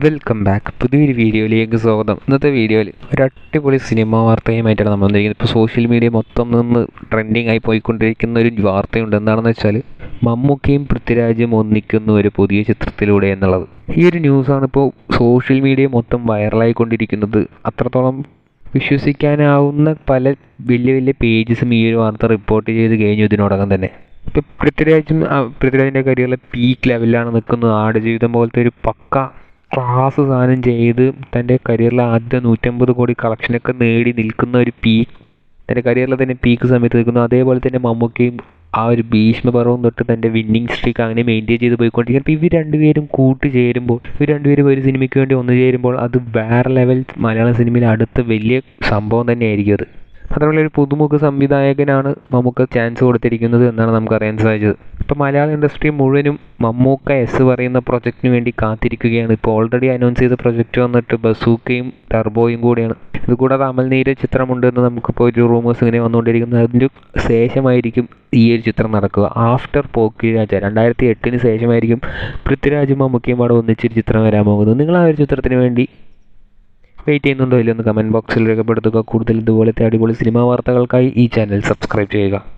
Welcome back പുതിയൊരു വീഡിയോയിലേക്ക് സ്വാഗതം. ഇന്നത്തെ വീഡിയോയിൽ ഒരു അടിപൊളി സിനിമ വാർത്തയുമായിട്ടാണ് നമ്മൾ വന്നിരിക്കുന്നത്. ഇപ്പോൾ സോഷ്യൽ മീഡിയ മൊത്തം നിന്ന് ട്രെൻഡിങ് ആയി പോയിക്കൊണ്ടിരിക്കുന്ന ഒരു വാർത്തയുണ്ട്. എന്താണെന്ന് വെച്ചാൽ മമ്മൂക്കയും പൃഥ്വിരാജും ഒന്നിക്കുന്ന ഒരു പുതിയ ചിത്രത്തിലൂടെ എന്നുള്ളത്. ഈ ഒരു ന്യൂസാണ് ഇപ്പോൾ സോഷ്യൽ മീഡിയ മൊത്തം വൈറലായിക്കൊണ്ടിരിക്കുന്നത് അത്രത്തോളം വിശ്വസിക്കാനാവുന്ന പല വലിയ വലിയ പേജസും ഈ ഒരു വാർത്ത റിപ്പോർട്ട് ചെയ്ത് കഴിഞ്ഞു ഇതിനോടകം തന്നെ. ഇപ്പോൾ പൃഥ്വിരാജും പൃഥ്വിരാജിന്റെ കരിയറിലെ പീക്ക് ലെവലിലാണ് നിൽക്കുന്നത്. ആടുജീവിതം പോലത്തെ ഒരു പക്ക ക്ലാസ് സാധനം ചെയ്ത് തന്റെ കരിയറിലെ ആദ്യത്തെ നൂറ്റമ്പത് കോടി കളക്ഷനൊക്കെ നേടി നിൽക്കുന്ന ഒരു പീക്ക് തന്റെ കരിയറിലെ തന്നെ പീക്ക് സമയത്ത് നിൽക്കുന്നു. അതേപോലെ തന്നെ മമ്മൂക്കയും ആ ഒരു ഭീഷ്മപർവം തൊട്ട് തന്റെ വിന്നിങ് സ്ട്രീക്ക് അങ്ങനെ മെയിന്റെയിൻ ചെയ്ത് പോയിക്കൊണ്ടിരിക്കും അപ്പോൾ ഇവർ രണ്ടുപേരും കൂട്ട് ചേരുമ്പോൾ ഇവർ രണ്ടുപേരും ഒരു സിനിമയ്ക്ക് വേണ്ടി ഒന്നു ചേരുമ്പോൾ അത് വേറെ ലെവൽ മലയാള സിനിമയിൽ അടുത്ത വലിയ സംഭവം തന്നെയായിരിക്കും അത്. മാത്രമല്ല ഒരു പുതുമുഖ സംവിധായകനാണ് മമ്മൂക്ക ചാൻസ് കൊടുത്തിരിക്കുന്നത് എന്നാണ് നമുക്ക് അറിയാൻ സാധിച്ചത്. ഇപ്പോൾ മലയാള ഇൻഡസ്ട്രി മുഴുവനും മമ്മൂക്ക എസ് പറയുന്ന പ്രൊജക്റ്റിന് വേണ്ടി കാത്തിരിക്കുകയാണ്. ഇപ്പോൾ ഓൾറെഡി അനൗൺസ് ചെയ്ത പ്രൊജക്റ്റ് വന്നിട്ട് ബസൂക്കയും ടർബോയും കൂടിയാണ്. ഇതുകൂടാതെ അമൽ നീര ചിത്രമുണ്ട് എന്ന് നമുക്കിപ്പോൾ ഒരു റൂമേഴ്സ് ഇങ്ങനെ വന്നുകൊണ്ടിരിക്കുന്നത് അതിന്റെ ശേഷമായിരിക്കും ഈ ഒരു ചിത്രം നടക്കുക. ആഫ്റ്റർ പോക്കിരാജ രണ്ടായിരത്തി എട്ടിന് ശേഷമായിരിക്കും പൃഥ്വിരാജും മമ്മൂക്കയും അവിടെ ഒന്നിച്ചൊരു ചിത്രം വരാൻ പോകുന്നത്. നിങ്ങൾ ആ ഒരു ചിത്രത്തിന് വേണ്ടി വെയിറ്റ് ചെയ്യുന്നുണ്ടോ എന്ന് കമന്റ് ബോക്സിൽ രേഖപ്പെടുത്തുക. കൂടുതൽ ഇതുപോലത്തെ അടിപൊളി സിനിമാ വാർത്തകൾക്കായി ഈ ചാനൽ സബ്സ്ക്രൈബ് ചെയ്യുക.